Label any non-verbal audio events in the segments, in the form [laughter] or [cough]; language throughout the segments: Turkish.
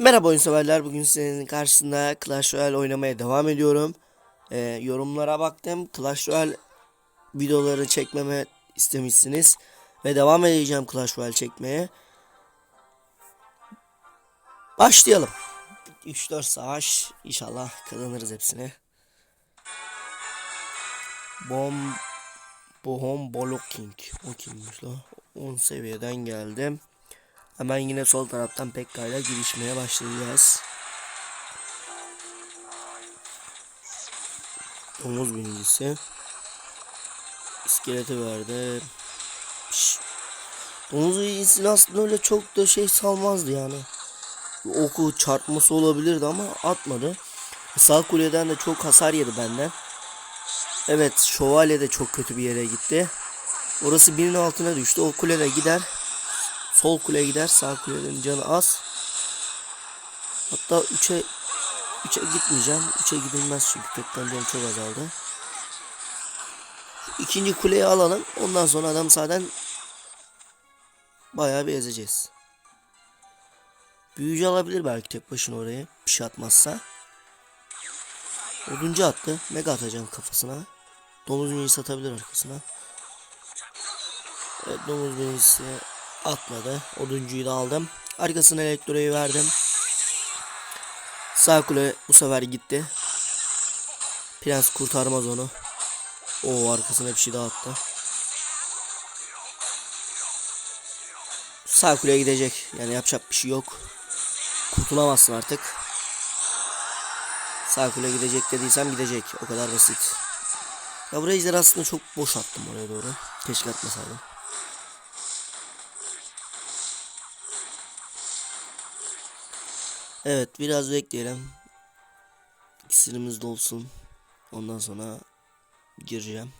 Merhaba oyun severler. Bugün sizin karşısında Clash Royale oynamaya devam ediyorum. Ee, yorumlara baktım. Clash Royale videoları çekmeme istemişsiniz. Ve devam edeceğim Clash Royale çekmeye. Başlayalım. 3-4 savaş. İnşallah kazanırız hepsini. Bom Bohom Blocking. O kimmiş la? 10 seviyeden geldim. Hemen yine sol taraftan Pekka ile girişmeye başlayacağız. Omuz birincisi. İskeleti verdi. Şş. Domuz birincisini aslında öyle çok da şey salmazdı yani. Oku çarpması olabilirdi ama atmadı. Sağ kuleden de çok hasar yedi benden. Evet şövalye de çok kötü bir yere gitti. Orası birinin altına düştü. O kulede gider. Sol kule gider. Sağ kulenin canı az. Hatta 3'e 3'e gitmeyeceğim. 3'e gidilmez çünkü tekten canı çok azaldı. İkinci kuleyi alalım. Ondan sonra adam zaten bayağı bir ezeceğiz. Büyücü alabilir belki tek başına oraya. Bir şey atmazsa. Oduncu attı. Mega atacağım kafasına. Domuz büyücü satabilir arkasına. Evet domuz büyücüsü atmadı. Oduncuyu da aldım. Arkasına elektroyu verdim. Sağ kule bu sefer gitti. Prens kurtarmaz onu. O arkasına bir şey daha attı. Sağ kuleye gidecek. Yani yapacak bir şey yok. Kurtulamazsın artık. Sağ kule gidecek dediysem gidecek. O kadar basit. Ya buraya aslında çok boş attım oraya doğru. Keşke atmasaydım. Evet biraz bekleyelim. İksirimiz dolsun. Ondan sonra gireceğim.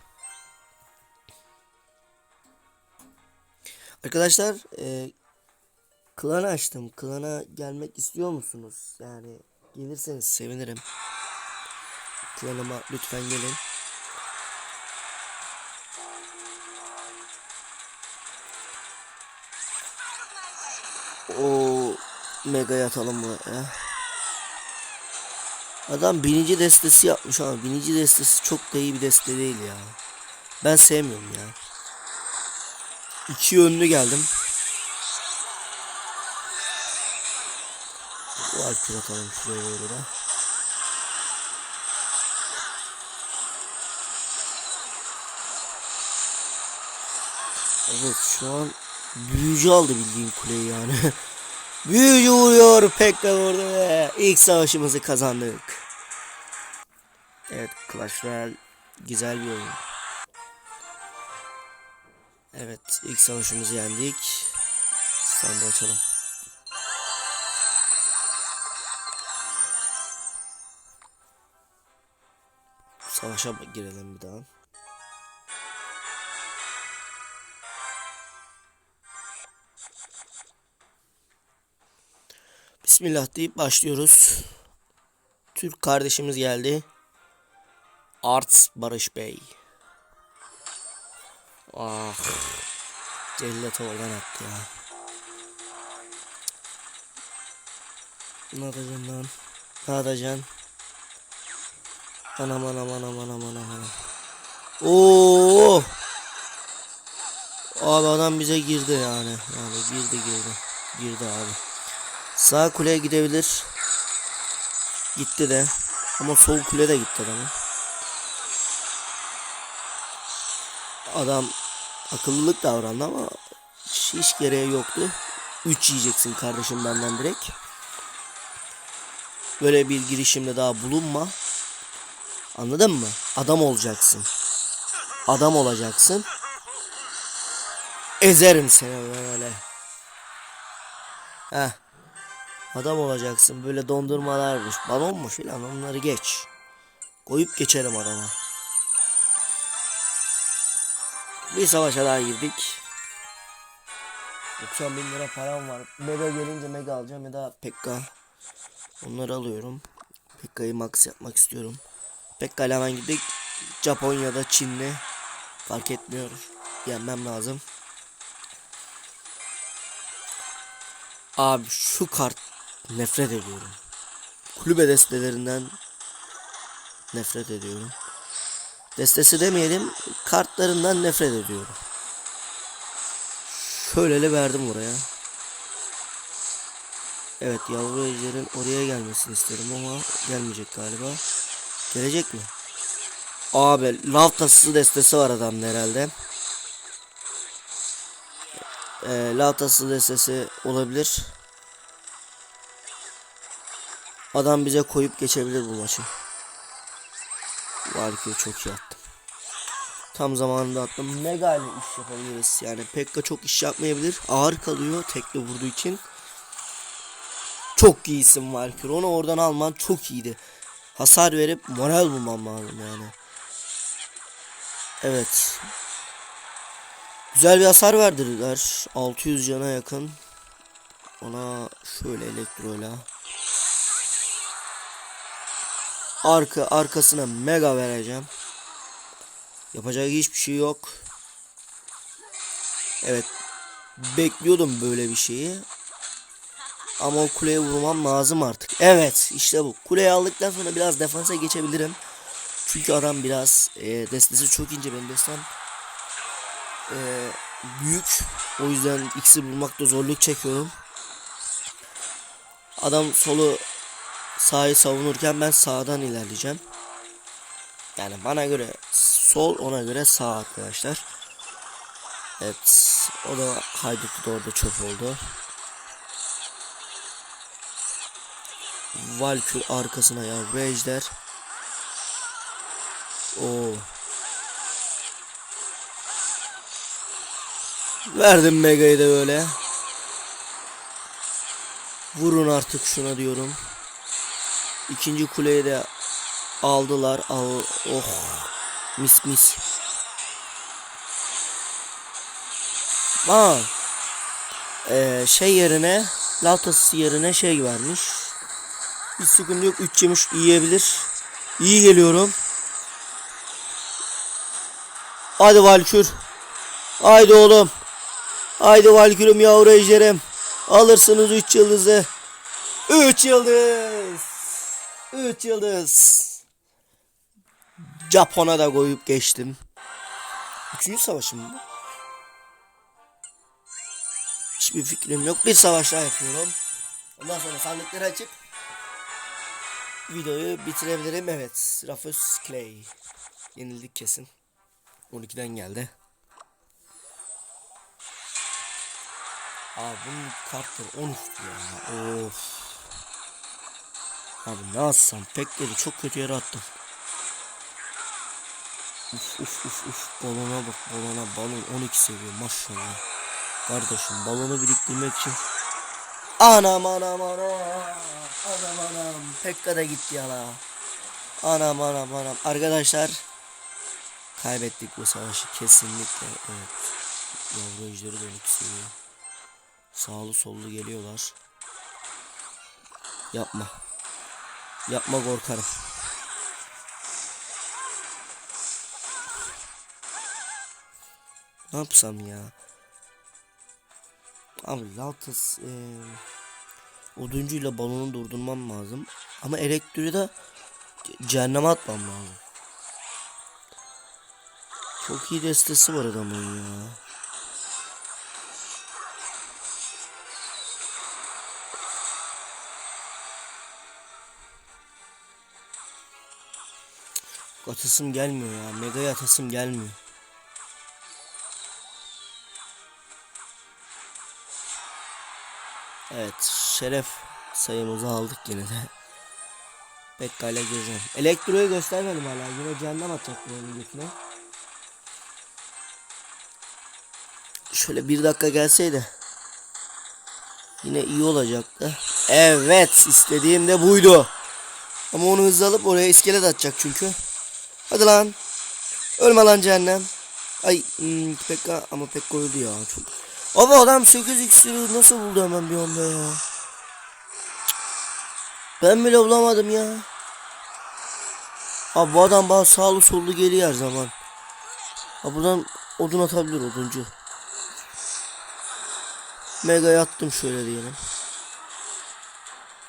Arkadaşlar e, klan açtım. Klana gelmek istiyor musunuz? Yani gelirseniz sevinirim. Klanıma lütfen gelin. O mega atalım buraya. Adam binici destesi yapmış ama binici destesi çok da iyi bir deste değil ya. Ben sevmiyorum ya. İki yönlü geldim. Var kür atalım şuraya doğru da. Evet şu an büyücü aldı bildiğim kuleyi yani. [laughs] büyücü vuruyor pek de vurdu ve ilk savaşımızı kazandık. Evet Clash Royale güzel bir oyun. Evet ilk savaşımızı yendik. Sandığı açalım. Savaşa girelim bir daha. Bismillah deyip başlıyoruz. Türk kardeşimiz geldi. Arts Barış Bey. Ah. Cellat oradan attı ya. Ne yapacaksın lan? Ne yapacaksın? Anam anam anam anam anam anam. Oo! Abi adam bize girdi yani. Yani girdi girdi. Girdi abi. Sağ kuleye gidebilir. Gitti de. Ama sol kule de gitti adamın. Adam akıllılık davrandı ama hiç gereği yoktu. 3 yiyeceksin kardeşim benden direkt. Böyle bir girişimde daha bulunma. Anladın mı? Adam olacaksın. Adam olacaksın. Ezerim seni böyle. Heh. Adam olacaksın. Böyle dondurmalarmış, balonmuş filan onları geç. Koyup geçerim adama. Bir savaşa daha girdik. 90 bin lira param var. Mega gelince mega alacağım ya da Pekka. Onları alıyorum. Pekka'yı max yapmak istiyorum. Pekka ile hemen gittik. Japonya'da Çin'le fark etmiyor. Yenmem lazım. Abi şu kart nefret ediyorum. Kulübe destelerinden nefret ediyorum. Destesi demeyelim, kartlarından nefret ediyorum. Şöyle verdim buraya. Evet yavru ejderin oraya gelmesini isterim ama gelmeyecek galiba. Gelecek mi? Abi lav destesi var adamda herhalde. Ee, lav destesi olabilir. Adam bize koyup geçebilir bu maçı. Valkyrie çok iyi attım. Tam zamanında attım. Mega ile iş yapabiliriz. Yani Pekka çok iş yapmayabilir. Ağır kalıyor tekle vurduğu için. Çok iyisin Valkyrie. Onu oradan alman çok iyiydi. Hasar verip moral bulman lazım yani. Evet. Güzel bir hasar verdiler. 600 cana yakın. Ona şöyle elektroyla. Arka arkasına mega vereceğim. Yapacak hiçbir şey yok. Evet. Bekliyordum böyle bir şeyi. Ama o kuleye vurmam lazım artık. Evet işte bu. Kuleyi aldıktan sonra biraz defansa geçebilirim. Çünkü adam biraz e, destesi çok ince benim destem. E, büyük. O yüzden X'i bulmakta zorluk çekiyorum. Adam solu sağı savunurken ben sağdan ilerleyeceğim. Yani bana göre sol ona göre sağ arkadaşlar. Evet. O da hayduttu da orada çöp oldu. Valkür arkasına ya Rejder. Oo. Verdim Mega'yı da böyle. Vurun artık şuna diyorum. İkinci kuleyi de aldılar. Al oh. Mis mis. Aa. Ee, şey yerine Latası yerine şey vermiş. Hiç sıkıntı yok. 3 yemiş yiyebilir. İyi geliyorum. Hadi Valkür. Haydi oğlum. Haydi Valkür'üm yavru ejderim. Alırsınız 3 yıldızı. 3 yıldız. 3 yıldız. Japon'a da koyup geçtim. Üçüncü savaşım mı? Hiçbir fikrim yok. Bir savaş daha yapıyorum. Ondan sonra sandıkları açıp videoyu bitirebilirim. Evet. Rafus Clay. Yenildik kesin. 12'den geldi. Abi bunun kartları 13'tü ya. Of. Abi ne atsam? Pek dedi çok kötü yere attım. Uf uf uf uf. Balona bak balona. Balon 12 seviye maşallah. Kardeşim balonu biriktirmek için Anam anam anam. Anam anam. Pekka da gitti yana Anam anam anam. Arkadaşlar Kaybettik bu savaşı kesinlikle. Evet. Yavru ejderi de 12 seviye. Sağlı sollu geliyorlar. Yapma Yapma korkarım. Ne yapsam ya? Abi Laltas e, Oduncuyla balonu durdurmam lazım. Ama elektriği de ce- Cehenneme atmam lazım. Çok iyi destesi var adamın ya Atasım gelmiyor ya. Mega'ya atasım gelmiyor. Evet. Şeref sayımızı aldık yine de. [laughs] Pekka ile gireceğim. Elektroyu göstermedim hala. Yine cehennem atacak onun götüne. Şöyle bir dakika gelseydi. Yine iyi olacaktı. Evet. istediğim de buydu. Ama onu hızlı alıp oraya iskelet atacak çünkü. Hadi lan. Ölme lan cehennem. Ay hmm, Pekka ama Pekka öldü ya çok. Abi adam 8 iksiri nasıl buldu hemen bir anda ya. Ben bile bulamadım ya. Abi bu adam bana sağlı sollu geliyor her zaman. Abi buradan odun atabilir oduncu. Mega yattım şöyle diyelim.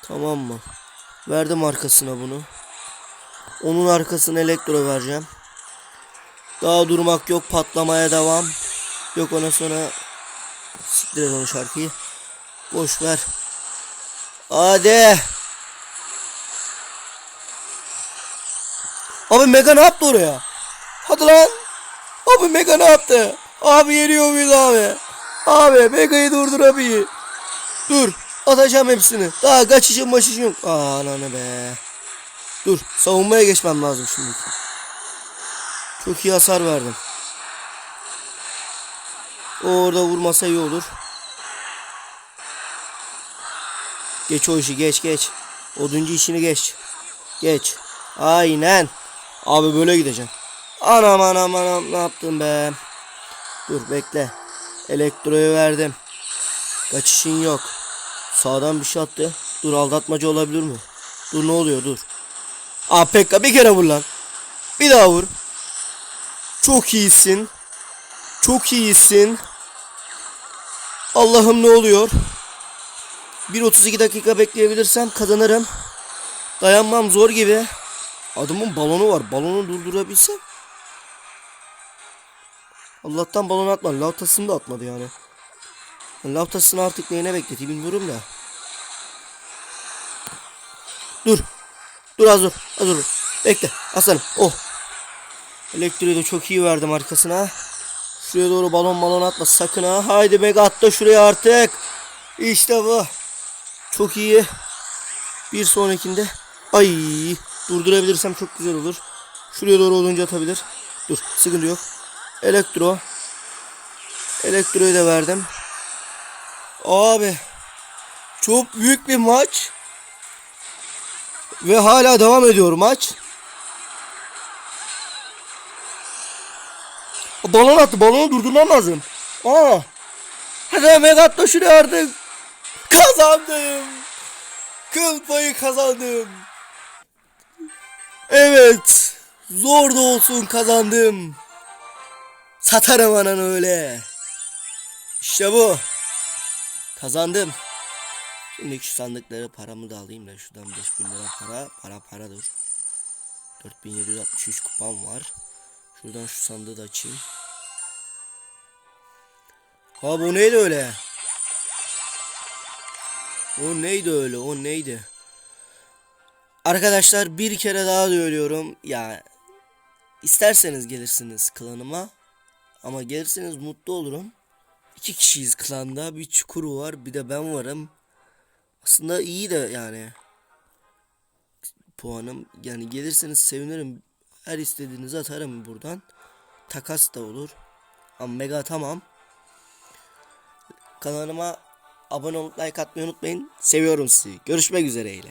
Tamam mı? Verdim arkasına bunu. Onun arkasına elektro vereceğim. Daha durmak yok patlamaya devam. Yok ona sonra siktir onu şarkıyı. Boş ver. Hadi. Abi Mega ne yaptı oraya? Hadi lan. Abi Mega ne yaptı? Abi yeniyor muyuz abi? Abi Mega'yı durdur abi. Dur. Atacağım hepsini. Daha kaçışım başışım yok. Aa ananı be. Dur. Savunmaya geçmem lazım şimdi. Çok iyi hasar verdim. O orada vurmasa iyi olur. Geç o işi geç geç. Oduncu işini geç. Geç. Aynen. Abi böyle gideceğim. Anam anam anam ne yaptın be. Dur bekle. Elektroyu verdim. Kaçışın yok. Sağdan bir şey attı. Dur aldatmaca olabilir mi? Dur ne oluyor dur. Pekka bir kere vur lan. Bir daha vur. Çok iyisin. Çok iyisin. Allah'ım ne oluyor? 1.32 dakika bekleyebilirsem kazanırım. Dayanmam zor gibi. Adamın balonu var. Balonu durdurabilsem. Allah'tan balon atmadı. Lavtasını da atmadı yani. Lavtasını artık neyine bekletiyor bilmiyorum da. Dur. Dur az dur. Az dur. Bekle. Aslanım. Oh. Elektriği de çok iyi verdim arkasına. Şuraya doğru balon balon atma sakın ha. Haydi mega atla şuraya artık. İşte bu. Çok iyi. Bir sonrakinde. Ay. Durdurabilirsem çok güzel olur. Şuraya doğru olunca atabilir. Dur. Sıkıntı yok. Elektro. Elektroyu da verdim. Abi. Çok büyük bir maç. Ve hala devam ediyor maç. Balon attı. Balonu durdurmam lazım. Aa. Mega atla şuraya artık. Kazandım. Kıl payı kazandım. Evet. Zor da olsun kazandım. Satarım anan öyle. İşte bu. Kazandım. Şimdi şu sandıkları paramı da alayım da şuradan 5000 lira para. Para paradır. 4763 kupam var. Şuradan şu sandığı da açayım. Ha bu neydi öyle? O neydi öyle? O neydi? Arkadaşlar bir kere daha söylüyorum. Ya isterseniz gelirsiniz klanıma. Ama gelirseniz mutlu olurum. İki kişiyiz klanda. Bir çukuru var. Bir de ben varım. Aslında iyi de yani. Puanım. Yani gelirseniz sevinirim. Her istediğinizi atarım buradan. Takas da olur. Ama mega tamam. Kanalıma abone olup like atmayı unutmayın. Seviyorum sizi. Görüşmek üzere.